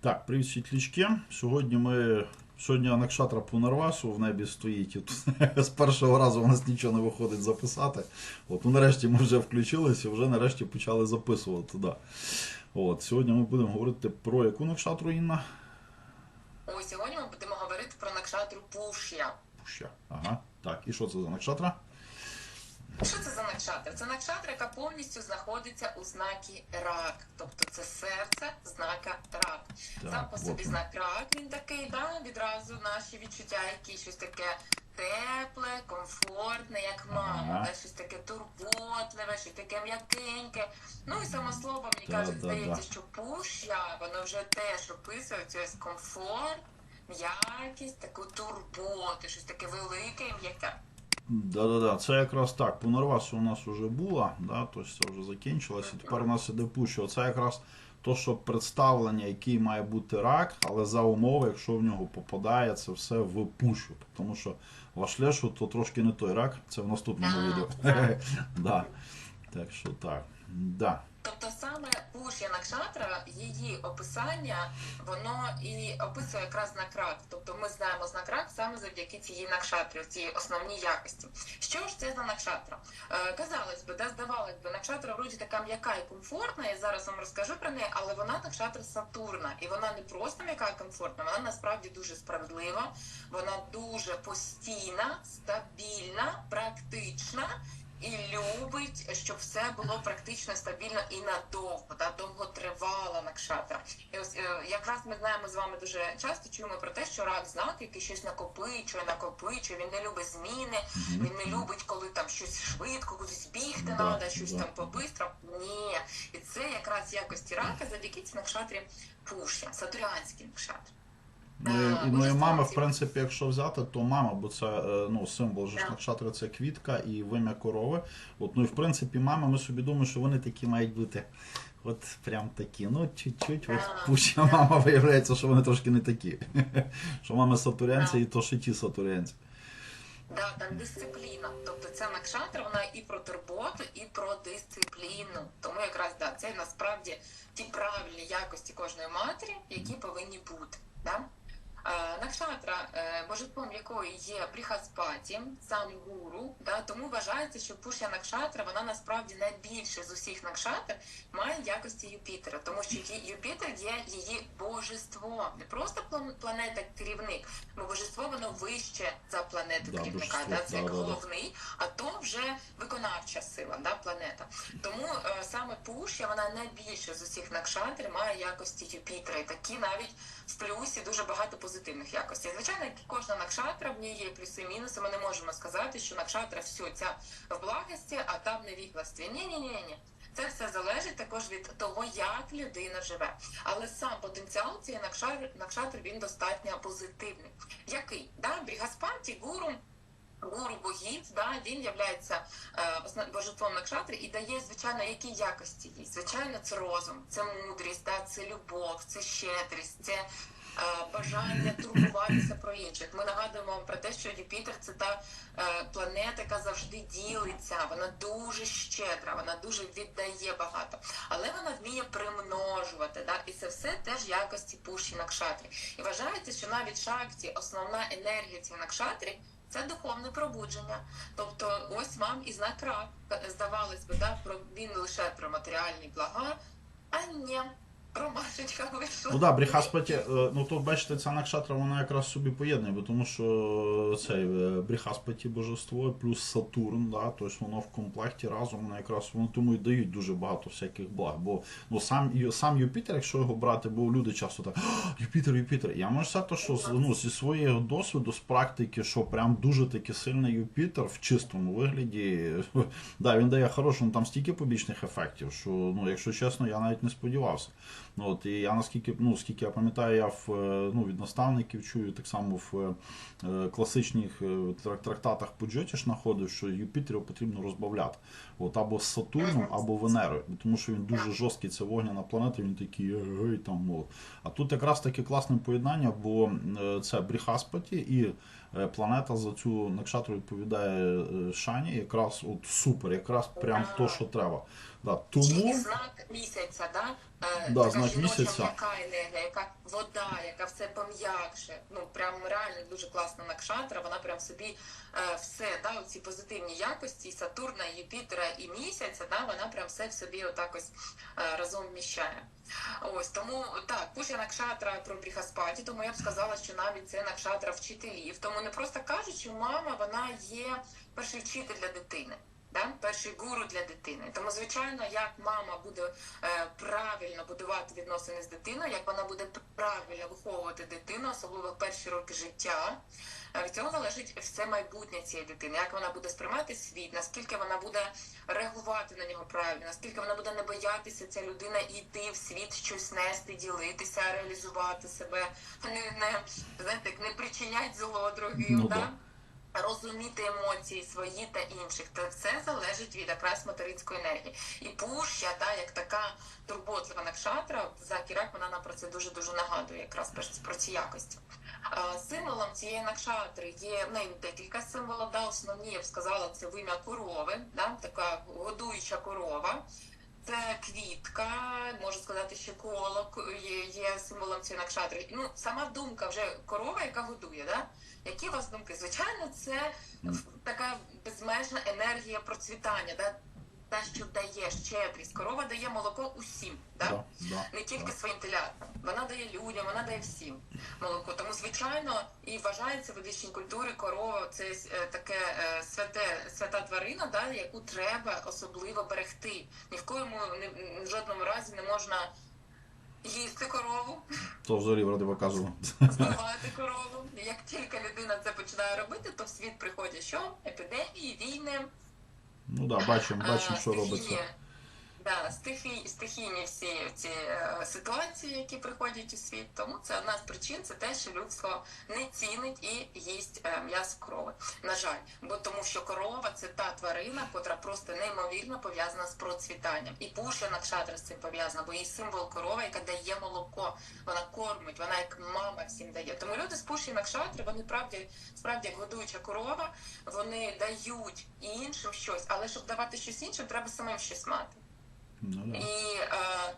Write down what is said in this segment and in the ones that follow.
Так, привіт, світлячки. Сьогодні ми. Сьогодні Анакшатра Пунарвасу в небі стоїть. І тут з першого разу у нас нічого не виходить записати. От, ну, нарешті ми вже включилися, вже нарешті почали записувати. Да. От, сьогодні ми будемо говорити про яку Накшатру Інна? Ось сьогодні ми будемо говорити про накшатру Пуш'я. Пуща. Ага. Так, і що це за Накшатра? Що це за накшатра? Це накшатра, яка повністю знаходиться у знакі рак. Тобто це серце знака рак. Так, Сам по собі знак рак, він такий, да, відразу наші відчуття, які щось таке тепле, комфортне, як мама, Ага. да, щось таке турботливе, щось таке м'якеньке. Ну і само слово, мені кажуть, да, здається, да. що пуща, воно вже теж описує ось комфорт, м'якість, таку турботу, щось таке велике і м'яке. Да-да-да, це якраз так. Пунарвасу у нас вже була, да, тобто це вже закінчилось. І тепер у нас іде пущу. Це якраз то, що представлення, який має бути рак, але за умови, якщо в нього попадає це все в пущу. Тому що вашлешу то трошки не той рак, це в наступному відео. так. що Так що так. Да. Тобто саме Пуш'я Накшатра, її описання, воно і описує якраз знак рак. Тобто ми знаємо знак рак саме завдяки цій накшатрі, цій основній якості. Що ж це за накшатра? Е, казалось би, да, здавалось би, накшатра вроді така м'яка і комфортна. Я зараз вам розкажу про неї, але вона накшатра Сатурна. І вона не просто м'яка і комфортна, вона насправді дуже справедлива, вона дуже постійна, стабільна, практична. І любить, щоб все було практично стабільно і надовго, та довго тривала накшатра. І ось е, якраз ми знаємо з вами дуже часто чуємо про те, що рак знак, який щось накопичує, накопичує. Він не любить зміни, він не любить, коли там щось швидко, кудись бігти Да, треба, щось да. там побистро. Ні, і це якраз якості рака завдяки накшатрі Пушя, сатуріанський накшатр. Ну, і, ну, і мама, в принципі, якщо взяти, то мама, бо це е, ну, символ же Так. Це квітка і вим'я корови. От, ну і в принципі, мама, ми собі думаємо, що вони такі мають бути. От прям такі. Ну, чуть-чуть, от пуща так. мама виявляється, що вони трошки не такі. Що мами сатурянці Так. і то ще ті сатурянці. Да, там дисципліна. Тобто ця накшатра, вона і про турботу, і про дисципліну. Тому якраз да, це насправді ті правильні якості кожної матері, які повинні бути. Да? Е, Накшатра, е, божеством якої є Бріхаспаті, сам гуру, да, тому вважається, що Пушя Накшатра, вона насправді найбільше з усіх накшатр має якості Юпітера, тому що Юпітер є її божество, не просто планета керівник, бо божество воно вище за планету Да, керівника. Да, це як да. головний, а то вже виконавча сила, да, планета. Тому е, саме Пушя, вона найбільше з усіх накшатр має якості Юпітера, і такі навіть в плюсі дуже багато позитивних якостей. Звичайно, кожна накшатра, в ній є плюси і мінуси. Ми не можемо сказати, що накшатра все ця в благості, а там не вігласті. Ні, ні, ні, ні. Це все залежить також від того, як людина живе. Але сам потенціал цієї накшатри, накшатри він достатньо позитивний. Який? Да? Брігаспанті, гуру, гуру богів, да? він є божеством накшатри і дає, звичайно, які якості є. Звичайно, це розум, це мудрість, да? це любов, це щедрість, це е, бажання турбуватися про інших. Ми нагадуємо вам про те, що Юпітер це та е, планета, яка завжди ділиться. Вона дуже щедра, вона дуже віддає багато, але вона вміє примножувати. Да? І це все теж якості пуші накшатрі. І вважається, що навіть шакті, основна енергія цієї накшатрі. Це духовне пробудження. Тобто, ось вам і знак рак. Здавалось би, да, про він лише про матеріальні блага, а ні, Ромашечка вийшла. Ну так, да, Бріхаспаті, е, ну то бачите, ця накшатра вона якраз собі поєднує, бо тому що цей е, Бріхаспаті божество плюс Сатурн, да, тобто воно в комплекті разом воно якраз воно тому і дають дуже багато всяких благ. Бо ну сам сам Юпітер, якщо його брати, бо люди часто так Юпітер, Юпітер. Я можу сказати, що ну, зі свого досвіду, з практики, що прям дуже таки сильний Юпітер в чистому вигляді. Да, він дає хорошу, ну там стільки побічних ефектів, що ну, якщо чесно, я навіть не сподівався. От, і я наскільки, ну, скільки я пам'ятаю, я в, е, ну, від наставників чую, так само в е, класичних е, трактатах по Джотіш знаходив, що Юпітеру потрібно розбавляти. От, або з Сатурном, або Венерою. Тому що він дуже жорсткий, це вогняна планета, він такий гей, там. От. А тут якраз таке класне поєднання, бо е, це Бріхаспаті і е, планета за цю накшатру відповідає е, Шані, якраз от супер, якраз прям то, що треба. Да, тому знак місяця, да? Е, Да, така знак жіноча місяця. м'яка енергія, яка вода, яка все пом'якше. Ну прям реально дуже класна накшатра. Вона прям в собі е, все, да, ці позитивні якості Сатурна, Юпітера і місяця, да, вона прям все в собі отак ось е, разом вміщає. Ось тому так, пуша накшатра про бріхаспаті, тому я б сказала, що навіть це накшатра вчителів. Тому не просто кажуть, що мама вона є перший вчитель для дитини. Да? Перший гуру для дитини. Тому, звичайно, як мама буде е, правильно будувати відносини з дитиною, як вона буде правильно виховувати дитину, особливо в перші роки життя, е, від цього залежить все майбутнє цієї дитини, як вона буде сприймати світ, наскільки вона буде реагувати на нього правильно, наскільки вона буде не боятися ця людина йти в світ, щось нести, ділитися, реалізувати себе, не, не знаєте, не причинять зло другим. Ну, да? Розуміти емоції свої та інших, це все залежить від якраз материнської енергії. І пуща, да, як така турботлива накшатра, за Кірак вона нам про це дуже дуже нагадує, якраз про, ці- якості. Символом цієї накшатри є в неї декілька символів. Да, основні я б сказала, це вим'я корови, да, така годуюча корова. Це квітка, можу сказати, ще коло є, є символом цієї накшатри. Ну, сама думка вже корова, яка годує, да? Які у вас думки? Звичайно, це така безмежна енергія процвітання, да? Та, що дає щедрість. Корова дає молоко усім, да? да, да, не тільки да. своїм телятам. Вона дає людям, вона дає всім молоко. Тому, звичайно, і вважається в ведичній культурі корова це е, таке е, святе, свята тварина, да, яку треба особливо берегти. Ні в коєму ні, в жодному разі не можна їсти корову, то взагалі ради показував. вбивати корову. Як тільки людина це починає робити, то в світ приходять що? Епідемії, війни. Ну да, бачимо, бачимо, що робиться. Да, стихій, стихійні всі ці е, ситуації, які приходять у світ. Тому це одна з причин, це те, що людство не цінить і їсть е, м'ясо корови. На жаль, бо тому, що корова це та тварина, котра просто неймовірно пов'язана з процвітанням. І пуша накшатра з цим пов'язана, бо її символ корова, яка дає молоко, вона кормить, вона як мама всім дає. Тому люди з пуші накшатри, вони правді справді як годуюча корова, вони дають іншим щось, але щоб давати щось іншим, треба самим щось мати. Ну, да. І е,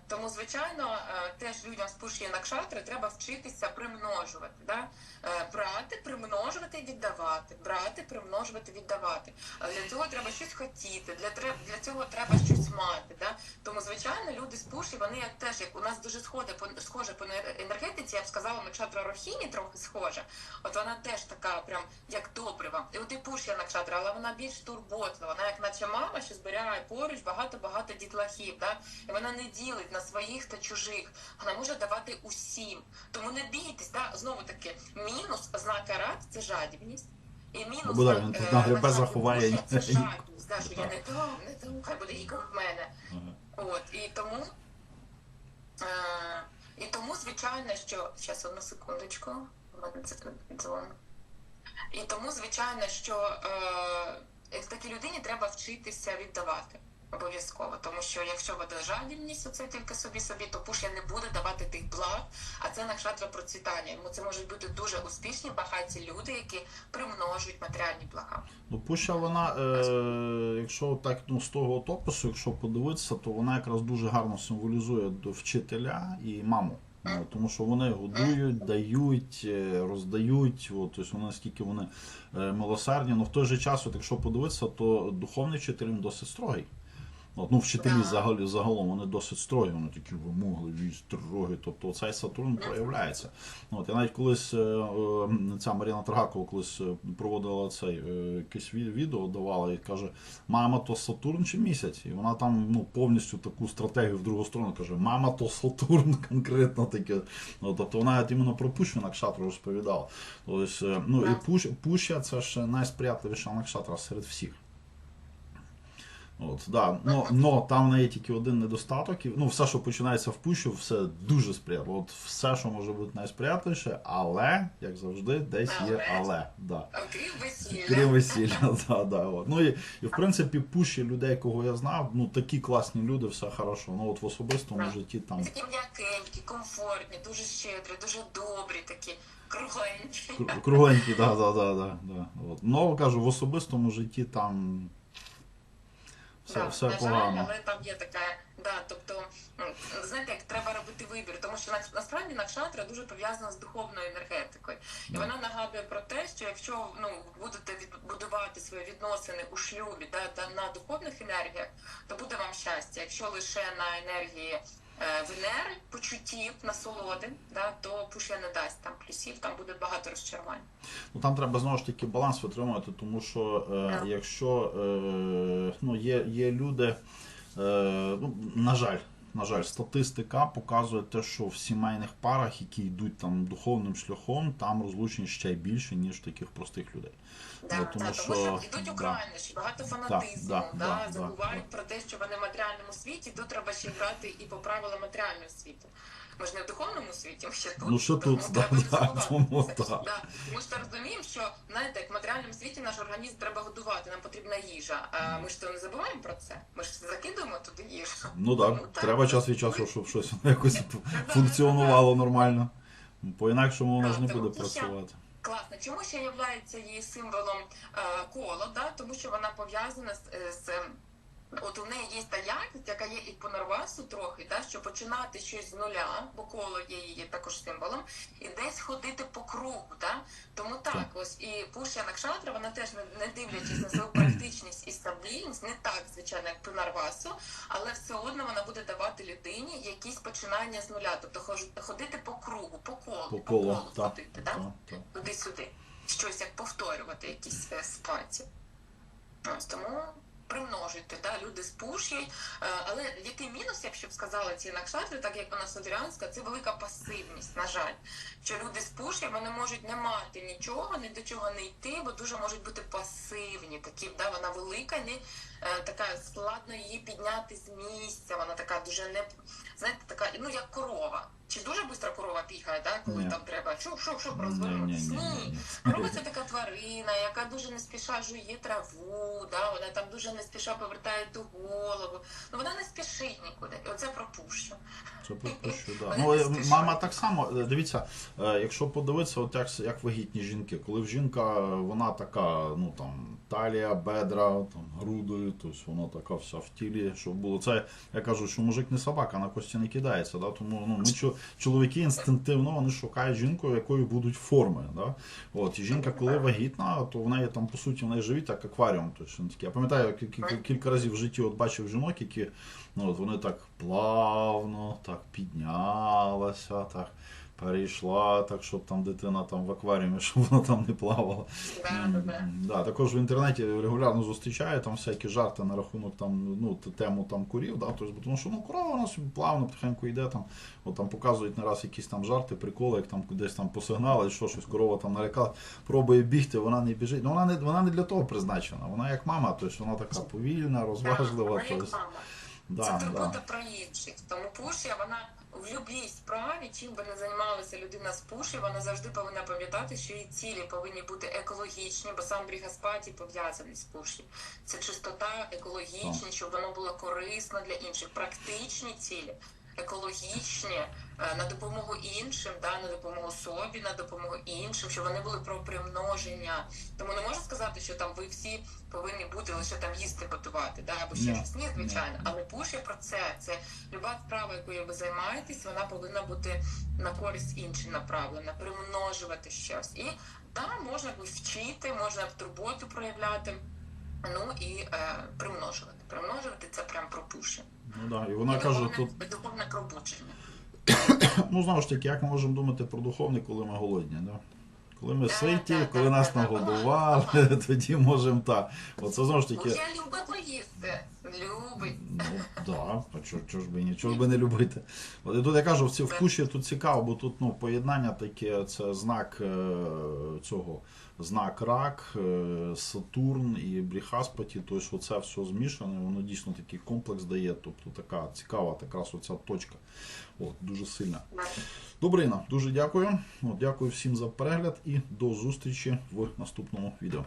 тому, звичайно, е, теж людям з пуші накшатри треба вчитися примножувати. Да? Е, брати, примножувати віддавати. Брати, примножувати, віддавати. А для цього треба щось хотіти, для, для цього треба щось мати. Да? Тому, звичайно, люди з пуші, вони як теж, як у нас дуже сходи, по, схоже по енергетиці, я б сказала, накшатра Рохіні трохи схожа. От вона теж така, прям як добрива. І от і пушя накшатра, але вона більш турботлива. Вона як наче мама, що збирає поруч багато-багато дітлахів. Да? І вона не ділить на своїх та чужих. Вона може давати усім. Тому не бійтесь, да? знову таки, мінус ознака рад це жадібність. І мінус да, він е, тут нагребе, ознака заховає. Це жадібність, да, що я не то, не то, хай буде гіка в мене. Ага. От, і тому, е, і тому, звичайно, що. Зараз одну секундочку. У мене це дзвон. І тому, звичайно, що е, такій людині треба вчитися віддавати. Обов'язково, тому що якщо буде жадібність, оце тільки собі собі, то пушля не буде давати тих благ, а це накшатра процвітання. Йому це можуть бути дуже успішні, багаті люди, які примножують матеріальні блага. Ну, Пуща, вона, е, якщо так ну, з того от опису, якщо подивитися, то вона якраз дуже гарно символізує до вчителя і маму. Ну, тому що вони годують, дають, е, роздають, от, тобто вони наскільки вони е, милосердні. Ну в той же час, от, якщо подивитися, то духовний вчитель він досить строгий. От, ну, вчителі взагалі, загалом вони досить строгі, вони такі вимогливі, строгі. Тобто цей Сатурн проявляється. От, я навіть колись е, е, ця Маріна Таргакова колись е, проводила цей якесь відео, давала і каже: мама, то Сатурн чи місяць? І вона там ну, повністю таку стратегію в другу сторону каже: Мама, то Сатурн конкретно таке. Ну, тобто вона іменно про Пущу Накшатру розповідала. Тобто, ну, і Пуща це ж найсприятливіша Накшатра серед всіх. От, да. но, но там неї тільки один недостаток. і, Ну, все, що починається в пущу, все дуже сприятливо. От все, що може бути найсприятливіше, але, як завжди, десь є Але. Да. Окрім весілля. Крім весілля, да, да, от. Ну і, і в принципі, пущі людей, кого я знав, ну такі класні люди, все хорошо. Ну от в особистому Так. житті там Такі м'якенькі, комфортні, дуже щедрі, дуже добрі, такі кругленькі. кру- кругленькі, да, да, да, да, да. От. Ну кажу, в особистому житті там Все, Да, все на жаль, але там є така, да, тобто, знаєте, як треба робити вибір, тому що на- насправді накшатра дуже пов'язана з духовною енергетикою. І Да. вона нагадує про те, що якщо ну, будете відбудувати свої відносини у шлюбі да, та на духовних енергіях, то буде вам щастя. Якщо лише на енергії Венери, почуттів, насолоди, да, то пушля не дасть там плюсів, там буде багато розчарувань. Ну там треба знову ж таки баланс витримувати, тому що е, якщо е, ну, є, є люди, е, ну, на жаль, на жаль, статистика показує те, що в сімейних парах, які йдуть там духовним шляхом, там розлучень ще більше, ніж таких простих людей. Да, Ну, тому да, що- тому що йдуть у да. багато фанатизму, да, да, да, да, забувають про те, що вони в матеріальному світі, тут треба ще грати і по правилам матеріального світу. Ми ж не в духовному світі, ми ще тут. Ну, тому тут, треба да, да, тому це. так. Да. Ми ж розуміємо, що знаєте, як в матеріальному світі наш організм треба годувати, нам потрібна їжа. А ми ж то не забуваємо про це. Ми ж закидуємо туди їжу. Ну Ну, так, так. треба час від часу, щоб щось якось функціонувало нормально. По-інакшому воно ж не буде працювати. Класно. Чому ще є її символом е, коло? Да? Тому що вона пов'язана з, е, з От у неї є та якість, яка є і по Нарвасу трохи, да, що починати щось з нуля, бо коло є її також символом, і десь ходити по кругу. Да? Тому так, ось і Пушя Накшатра, вона теж не, дивлячись на свою практичність і стабільність, не так, звичайно, як по Нарвасу, але все одно вона буде давати людині якісь починання з нуля, тобто ходити по кругу, по колу, По колу, так. ходити, да? так, так. туди-сюди. Щось як повторювати якісь е, ситуації. Ось тому примножуйте, да, люди пуші. Е, Але який мінус, якщо б сказала ці накшатри, так як вона содорянська, це велика пасивність, на жаль. Що люди з пуші вони можуть не мати нічого, ні до чого не йти, бо дуже можуть бути пасивні. Такі, да, вона велика, не е, така складно її підняти з місця. Вона така дуже не знаєте, така, ну як корова. Чи дуже швидко корова бігає, да, коли Ні. там треба ні, розвернутися? ні, Ні. ні, це така тварина, яка дуже не спіша жує траву, да, вона там дуже не спіша повертає ту голову. Ну вона не спішить нікуди. І оце про пущу. Це пропущу, да. Ну, мама так само, е, дивіться, е, якщо подивитися, от як, як вагітні жінки, коли в жінка вона така, ну там, талія, бедра, там, груди, тобто вона така вся в тілі, щоб було. Це я кажу, що мужик не собака, на кості не кидається. Да? Тому ну, ми чо- чоловіки інстинктивно вони шукають жінку, якої будуть форми. Да? От, і жінка, коли вагітна, то в неї там, по суті, в неї живіт як акваріум. Точно такі. Я пам'ятаю, кіль- кіль- кілька разів в житті от бачив жінок, які Ну, от вони так плавно, так піднялися. так перейшла, так, щоб там дитина там в акваріумі, щоб вона там не плавала. Да, да, да. Да, також в інтернеті регулярно зустрічаю там всякі жарти на рахунок там, ну, тему там курів, да, тобто, тому що ну, корова вона собі плавно, потихеньку йде там, от там показують не раз якісь там жарти, приколи, як там десь там посигнали, що щось корова там налякала, пробує бігти, вона не біжить. Ну, вона не, вона не для того призначена, вона як мама, тобто вона така повільна, розважлива. Тобто. Да, Це да. турбота про інших. Тому пушя, вона в любій справі, чим би не займалася людина з пуші, вона завжди повинна пам'ятати, що її цілі повинні бути екологічні, бо сам брігаспаті пов'язаний з пуші. Це чистота, екологічність, щоб воно було корисно для інших. Практичні цілі. Екологічні на допомогу іншим, да, на допомогу собі, на допомогу іншим, щоб вони були про примноження. Тому не можна сказати, що там ви всі повинні бути лише там їсти готувати, да, або ще щось. Ні, звичайно. Але пуші про це. Це люба справа, якою ви займаєтесь, вона повинна бути на користь іншим направлена, примножувати щось. І так, можна вчити, можна турботу проявляти. Ну і е, примножувати. Примножувати це прям про пуші. Ну, да. І вона І каже, тут, духовне пробудження. ну знову ж таки, як ми можемо думати про духовне, коли ми голодні, да? Коли ми ситі, коли нас нагодували, тоді можемо так. Оце знову ж таки. Я люблю поїсти. Любить. Ну да, а чого, чого ж би ні, чого ж би не любити. От і тут я кажу, в ці в куші тут цікаво, бо тут ну, поєднання таке, це знак е, цього, знак рак, е, Сатурн і Бріхаспаті, тобто оце все змішане, воно дійсно такий комплекс дає, тобто така цікава, така оця точка. От, дуже сильна. Добре, Інна, дуже дякую. От, дякую всім за перегляд і до зустрічі в наступному відео.